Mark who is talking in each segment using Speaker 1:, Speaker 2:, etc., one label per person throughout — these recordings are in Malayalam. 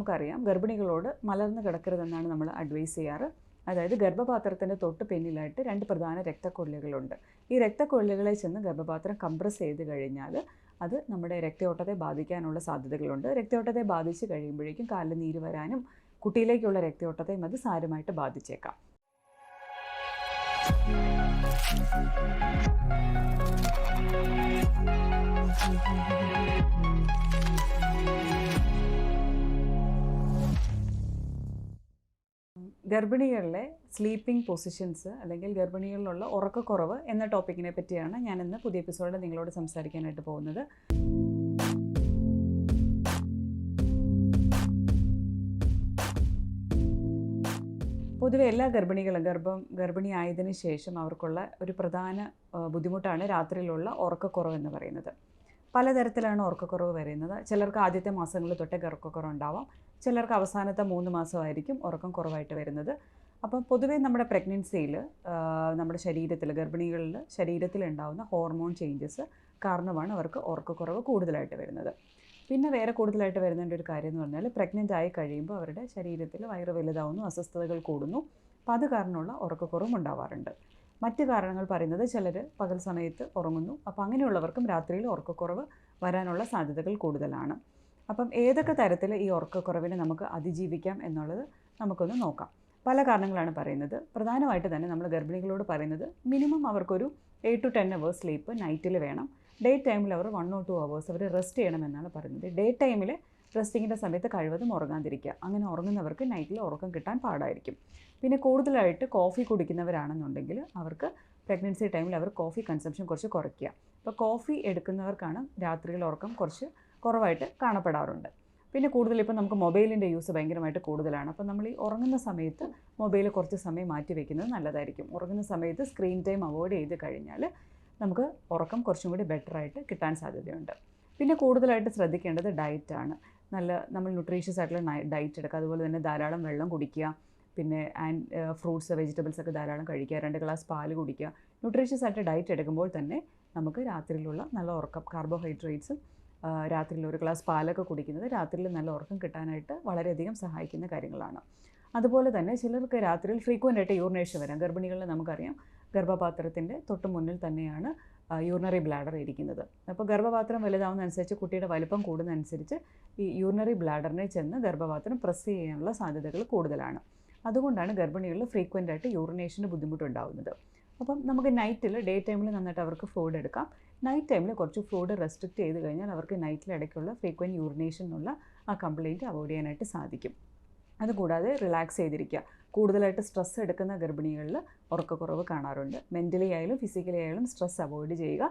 Speaker 1: നമുക്കറിയാം ഗർഭിണികളോട് മലർന്നു കിടക്കരുതെന്നാണ് നമ്മൾ അഡ്വൈസ് ചെയ്യാറ് അതായത് ഗർഭപാത്രത്തിൻ്റെ തൊട്ട് പിന്നിലായിട്ട് രണ്ട് പ്രധാന രക്തക്കൊള്ളികളുണ്ട് ഈ രക്തക്കൊള്ളികളെ ചെന്ന് ഗർഭപാത്രം കംപ്രസ് ചെയ്ത് കഴിഞ്ഞാൽ അത് നമ്മുടെ രക്തയോട്ടത്തെ ബാധിക്കാനുള്ള സാധ്യതകളുണ്ട് രക്തയോട്ടത്തെ ബാധിച്ച് കഴിയുമ്പോഴേക്കും കാലിൽ നീര് വരാനും കുട്ടിയിലേക്കുള്ള രക്തയോട്ടത്തെയും അത് സാരമായിട്ട് ബാധിച്ചേക്കാം Thank you. ഗർഭിണികളിലെ സ്ലീപ്പിംഗ് പൊസിഷൻസ് അല്ലെങ്കിൽ ഗർഭിണികളിലുള്ള ഉറക്കക്കുറവ് എന്ന ടോപ്പിക്കിനെ പറ്റിയാണ് ഞാൻ ഇന്ന് പുതിയ എപ്പിസോഡിൽ നിങ്ങളോട് സംസാരിക്കാനായിട്ട് പോകുന്നത് പൊതുവെ എല്ലാ ഗർഭിണികളും ഗർഭം ഗർഭിണിയായതിനു ശേഷം അവർക്കുള്ള ഒരു പ്രധാന ബുദ്ധിമുട്ടാണ് രാത്രിയിലുള്ള ഉറക്കക്കുറവ് എന്ന് പറയുന്നത് പലതരത്തിലാണ് ഉറക്കക്കുറവ് വരുന്നത് ചിലർക്ക് ആദ്യത്തെ മാസങ്ങളിൽ തൊട്ടേ ഉറക്കക്കുറവ് ഉണ്ടാവാം ചിലർക്ക് അവസാനത്തെ മൂന്ന് മാസമായിരിക്കും ഉറക്കം കുറവായിട്ട് വരുന്നത് അപ്പം പൊതുവേ നമ്മുടെ പ്രഗ്നൻസിയിൽ നമ്മുടെ ശരീരത്തിൽ ഗർഭിണികളിൽ ശരീരത്തിൽ ഉണ്ടാകുന്ന ഹോർമോൺ ചേഞ്ചസ് കാരണമാണ് അവർക്ക് ഉറക്കക്കുറവ് കൂടുതലായിട്ട് വരുന്നത് പിന്നെ വേറെ കൂടുതലായിട്ട് വരുന്നതിൻ്റെ ഒരു കാര്യം എന്ന് പറഞ്ഞാൽ പ്രഗ്നൻ്റ് ആയി കഴിയുമ്പോൾ അവരുടെ ശരീരത്തിൽ വയറ് വലുതാവുന്നു അസ്വസ്ഥതകൾ കൂടുന്നു അപ്പോൾ അത് കാരണമുള്ള ഉറക്കക്കുറവും ഉണ്ടാവാറുണ്ട് മറ്റ് കാരണങ്ങൾ പറയുന്നത് ചിലർ പകൽ സമയത്ത് ഉറങ്ങുന്നു അപ്പോൾ അങ്ങനെയുള്ളവർക്കും രാത്രിയിൽ ഉറക്കക്കുറവ് വരാനുള്ള സാധ്യതകൾ കൂടുതലാണ് അപ്പം ഏതൊക്കെ തരത്തിൽ ഈ ഉറക്കക്കുറവിനെ നമുക്ക് അതിജീവിക്കാം എന്നുള്ളത് നമുക്കൊന്ന് നോക്കാം പല കാരണങ്ങളാണ് പറയുന്നത് പ്രധാനമായിട്ട് തന്നെ നമ്മൾ ഗർഭിണികളോട് പറയുന്നത് മിനിമം അവർക്കൊരു eight to ten hours sleep നൈറ്റിൽ വേണം ഡേ ടൈമിൽ അവർ വൺ ഓർ ടു അവേഴ്സ് അവർ റെസ്റ്റ് ചെയ്യണം എന്നാണ് പറയുന്നത് ഡേ ടൈമിൽ റെസ്റ്റിങ്ങിൻ്റെ സമയത്ത് കഴിവതും ഉറങ്ങാതിരിക്കുക അങ്ങനെ ഉറങ്ങുന്നവർക്ക് നൈറ്റിൽ ഉറക്കം കിട്ടാൻ പാടായിരിക്കും പിന്നെ കൂടുതലായിട്ട് കോഫി കുടിക്കുന്നവരാണെന്നുണ്ടെങ്കിൽ അവർക്ക് പ്രഗ്നൻസി ടൈമിൽ അവർ കോഫി കൺസംഷൻ കുറച്ച് കുറയ്ക്കുക അപ്പോൾ കോഫി എടുക്കുന്നവർക്കാണ് രാത്രിയിൽ ഉറക്കം കുറച്ച് കുറവായിട്ട് കാണപ്പെടാറുണ്ട് പിന്നെ കൂടുതൽ ഇപ്പം നമുക്ക് മൊബൈലിൻ്റെ യൂസ് ഭയങ്കരമായിട്ട് കൂടുതലാണ് അപ്പോൾ നമ്മൾ ഈ ഉറങ്ങുന്ന സമയത്ത് മൊബൈൽ കുറച്ച് സമയം മാറ്റി വയ്ക്കുന്നത് നല്ലതായിരിക്കും ഉറങ്ങുന്ന സമയത്ത് സ്ക്രീൻ ടൈം അവോയ്ഡ് ചെയ്ത് കഴിഞ്ഞാൽ നമുക്ക് ഉറക്കം കുറച്ചും കൂടി ബെറ്ററായിട്ട് കിട്ടാൻ സാധ്യതയുണ്ട് പിന്നെ കൂടുതലായിട്ട് ശ്രദ്ധിക്കേണ്ടത് ഡയറ്റാണ് നല്ല നമ്മൾ ന്യൂട്രീഷ്യസ് ആയിട്ടുള്ള ഡയറ്റ് എടുക്കുക അതുപോലെ തന്നെ ധാരാളം വെള്ളം കുടിക്കുക പിന്നെ ആൻഡ് ഫ്രൂട്ട്സ് വെജിറ്റബിൾസ് ഒക്കെ ധാരാളം കഴിക്കുക രണ്ട് ഗ്ലാസ് പാൽ കുടിക്കുക ന്യൂട്രീഷ്യസ് ആയിട്ട് ഡയറ്റ് എടുക്കുമ്പോൾ തന്നെ നമുക്ക് രാത്രിയിലുള്ള നല്ല ഉറക്കം കാർബോഹൈഡ്രേറ്റ്സും രാത്രിയിൽ ഒരു ഗ്ലാസ് പാലൊക്കെ കുടിക്കുന്നത് രാത്രിയിൽ നല്ല ഉറക്കം കിട്ടാനായിട്ട് വളരെയധികം സഹായിക്കുന്ന കാര്യങ്ങളാണ് അതുപോലെ തന്നെ ചിലർക്ക് രാത്രിയിൽ ഫ്രീക്വൻ്റ് ആയിട്ട് യൂറിനേഷൻ വരാം ഗർഭിണികളിൽ നമുക്കറിയാം ഗർഭപാത്രത്തിൻ്റെ തൊട്ട് മുന്നിൽ തന്നെയാണ് യൂറിനറി ബ്ലാഡർ ഇരിക്കുന്നത് അപ്പോൾ ഗർഭപാത്രം വലുതാവുന്നതനുസരിച്ച് കുട്ടിയുടെ വലിപ്പം കൂടുന്നതനുസരിച്ച് ഈ യൂറിനറി ബ്ലാഡറിനെ ചെന്ന് ഗർഭപാത്രം പ്രസ് ചെയ്യാനുള്ള സാധ്യതകൾ കൂടുതലാണ് അതുകൊണ്ടാണ് ഗർഭിണികളിൽ ഫ്രീക്വൻ്റ് ആയിട്ട് യൂറിനേഷൻ്റെ ബുദ്ധിമുട്ടുണ്ടാകുന്നത് അപ്പം നമുക്ക് നൈറ്റിൽ ഡേ ടൈമിൽ നന്നായിട്ട് അവർക്ക് ഫുഡ് എടുക്കാം നൈറ്റ് ടൈമിൽ കുറച്ച് ഫ്ലൂഡ് റെസ്ട്രിക്റ്റ് ചെയ്ത് കഴിഞ്ഞാൽ അവർക്ക് ഇടയ്ക്കുള്ള ഫ്രീക്വൻറ്റ് എന്നുള്ള ആ കംപ്ലയിൻറ്റ് അവോയ്ഡ് ചെയ്യാനായിട്ട് സാധിക്കും അതുകൂടാതെ റിലാക്സ് ചെയ്തിരിക്കുക കൂടുതലായിട്ട് സ്ട്രെസ് എടുക്കുന്ന ഗർഭിണികളിൽ ഉറക്കക്കുറവ് കാണാറുണ്ട് മെൻ്റലി ആയാലും ഫിസിക്കലി ആയാലും സ്ട്രെസ് അവോയ്ഡ് ചെയ്യുക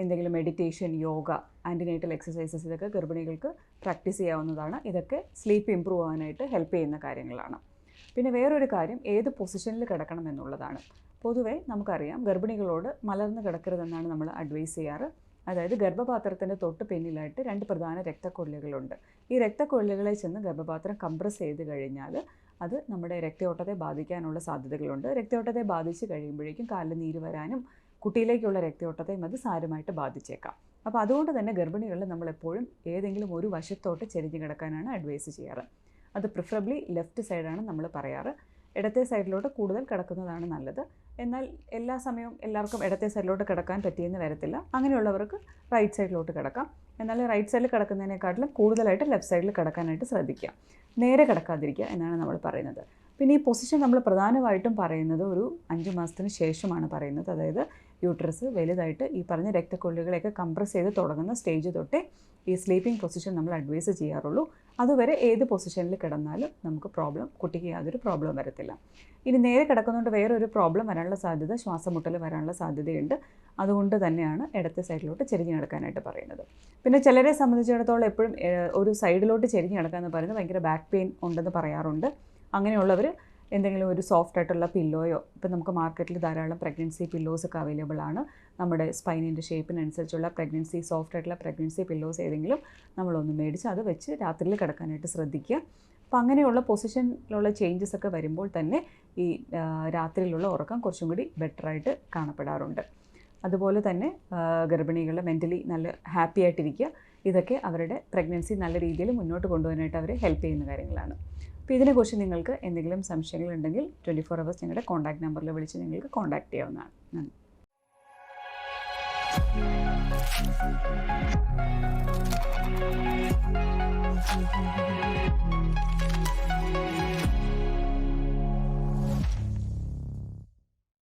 Speaker 1: എന്തെങ്കിലും മെഡിറ്റേഷൻ യോഗ ആൻറ്റിനേറ്റൽ എക്സസൈസസ് ഇതൊക്കെ ഗർഭിണികൾക്ക് പ്രാക്ടീസ് ചെയ്യാവുന്നതാണ് ഇതൊക്കെ സ്ലീപ്പ് ഇമ്പ്രൂവ് ആവാനായിട്ട് ഹെൽപ്പ് ചെയ്യുന്ന കാര്യങ്ങളാണ് പിന്നെ വേറൊരു കാര്യം ഏത് പൊസിഷനിൽ കിടക്കണം എന്നുള്ളതാണ് പൊതുവേ നമുക്കറിയാം ഗർഭിണികളോട് മലർന്നു കിടക്കരുതെന്നാണ് നമ്മൾ അഡ്വൈസ് ചെയ്യാറ് അതായത് ഗർഭപാത്രത്തിൻ്റെ തൊട്ട് പിന്നിലായിട്ട് രണ്ട് പ്രധാന രക്തക്കൊള്ളികളുണ്ട് ഈ രക്തക്കൊള്ളികളെ ചെന്ന് ഗർഭപാത്രം കംപ്രസ് ചെയ്ത് കഴിഞ്ഞാൽ അത് നമ്മുടെ രക്തയോട്ടത്തെ ബാധിക്കാനുള്ള സാധ്യതകളുണ്ട് രക്തയോട്ടത്തെ ബാധിച്ച് കഴിയുമ്പോഴേക്കും കാലിൽ നീര് വരാനും കുട്ടിയിലേക്കുള്ള രക്തയോട്ടത്തെയും അത് സാരമായിട്ട് ബാധിച്ചേക്കാം അപ്പോൾ അതുകൊണ്ട് തന്നെ ഗർഭിണികളിൽ നമ്മളെപ്പോഴും ഏതെങ്കിലും ഒരു വശത്തോട്ട് ചെരിഞ്ഞ് കിടക്കാനാണ് അഡ്വൈസ് ചെയ്യാറ് അത് പ്രിഫറബ്ലി ലെഫ്റ്റ് സൈഡാണ് നമ്മൾ പറയാറ് ഇടത്തെ സൈഡിലോട്ട് കൂടുതൽ കിടക്കുന്നതാണ് നല്ലത് എന്നാൽ എല്ലാ സമയവും എല്ലാവർക്കും ഇടത്തെ സൈഡിലോട്ട് കിടക്കാൻ പറ്റിയെന്ന് വരത്തില്ല അങ്ങനെയുള്ളവർക്ക് റൈറ്റ് സൈഡിലോട്ട് കിടക്കാം എന്നാൽ റൈറ്റ് സൈഡിൽ കിടക്കുന്നതിനേക്കാട്ടിലും കൂടുതലായിട്ട് ലെഫ്റ്റ് സൈഡിൽ കിടക്കാനായിട്ട് ശ്രദ്ധിക്കുക നേരെ കിടക്കാതിരിക്കുക എന്നാണ് നമ്മൾ പറയുന്നത് പിന്നെ ഈ പൊസിഷൻ നമ്മൾ പ്രധാനമായിട്ടും പറയുന്നത് ഒരു അഞ്ച് മാസത്തിന് ശേഷമാണ് പറയുന്നത് അതായത് യൂട്രസ് വലുതായിട്ട് ഈ പറഞ്ഞ രക്തക്കൊള്ളികളെയൊക്കെ കംപ്രസ് ചെയ്ത് തുടങ്ങുന്ന സ്റ്റേജ് തൊട്ടേ ഈ സ്ലീപ്പിംഗ് പൊസിഷൻ നമ്മൾ അഡ്വൈസ് ചെയ്യാറുള്ളൂ അതുവരെ ഏത് പൊസിഷനിൽ കിടന്നാലും നമുക്ക് പ്രോബ്ലം കുട്ടിക്ക് യാതൊരു പ്രോബ്ലം വരത്തില്ല ഇനി നേരെ കിടക്കുന്നതുകൊണ്ട് വേറൊരു പ്രോബ്ലം വരാനുള്ള സാധ്യത ശ്വാസമുട്ടൽ വരാനുള്ള സാധ്യതയുണ്ട് അതുകൊണ്ട് തന്നെയാണ് ഇടത്തെ സൈഡിലോട്ട് ചെരിഞ്ഞ് കിടക്കാനായിട്ട് പറയുന്നത് പിന്നെ ചിലരെ സംബന്ധിച്ചിടത്തോളം എപ്പോഴും ഒരു സൈഡിലോട്ട് ചെരിഞ്ഞ് കിടക്കാമെന്ന് പറയുന്നത് ഭയങ്കര ബാക്ക് പെയിൻ ഉണ്ടെന്ന് പറയാറുണ്ട് അങ്ങനെയുള്ളവർ എന്തെങ്കിലും ഒരു സോഫ്റ്റ് ആയിട്ടുള്ള പില്ലോയോ ഇപ്പം നമുക്ക് മാർക്കറ്റിൽ ധാരാളം പ്രഗ്നൻസി പില്ലോസ് ഒക്കെ അവൈലബിൾ ആണ് നമ്മുടെ സ്പൈനിൻ്റെ ഷേപ്പിനനുസരിച്ചുള്ള പ്രഗ്നൻസി സോഫ്റ്റ് ആയിട്ടുള്ള പ്രഗ്നൻസി പില്ലോസ് ഏതെങ്കിലും നമ്മളൊന്ന് മേടിച്ച് അത് വെച്ച് രാത്രിയിൽ കിടക്കാനായിട്ട് ശ്രദ്ധിക്കുക അപ്പോൾ അങ്ങനെയുള്ള പൊസിഷനിലുള്ള ചേഞ്ചസ് ഒക്കെ വരുമ്പോൾ തന്നെ ഈ രാത്രിയിലുള്ള ഉറക്കം കുറച്ചും കൂടി ബെറ്ററായിട്ട് കാണപ്പെടാറുണ്ട് അതുപോലെ തന്നെ ഗർഭിണികൾ മെൻ്റലി നല്ല ഹാപ്പി ആയിട്ടിരിക്കുക ഇതൊക്കെ അവരുടെ പ്രഗ്നൻസി നല്ല രീതിയിൽ മുന്നോട്ട് കൊണ്ടുപോകാനായിട്ട് അവരെ ഹെൽപ്പ് ചെയ്യുന്ന കാര്യങ്ങളാണ് അപ്പോൾ ഇതിനെക്കുറിച്ച് നിങ്ങൾക്ക് എന്തെങ്കിലും സംശയങ്ങളുണ്ടെങ്കിൽ ട്വൻറ്റി ഫോർ അവേഴ്സ് ഞങ്ങളുടെ കോൺടാക്ട് നമ്പറിൽ വിളിച്ച് നിങ്ങൾക്ക് കോൺടാക്ട് ചെയ്യാവുന്നതാണ് നന്ദി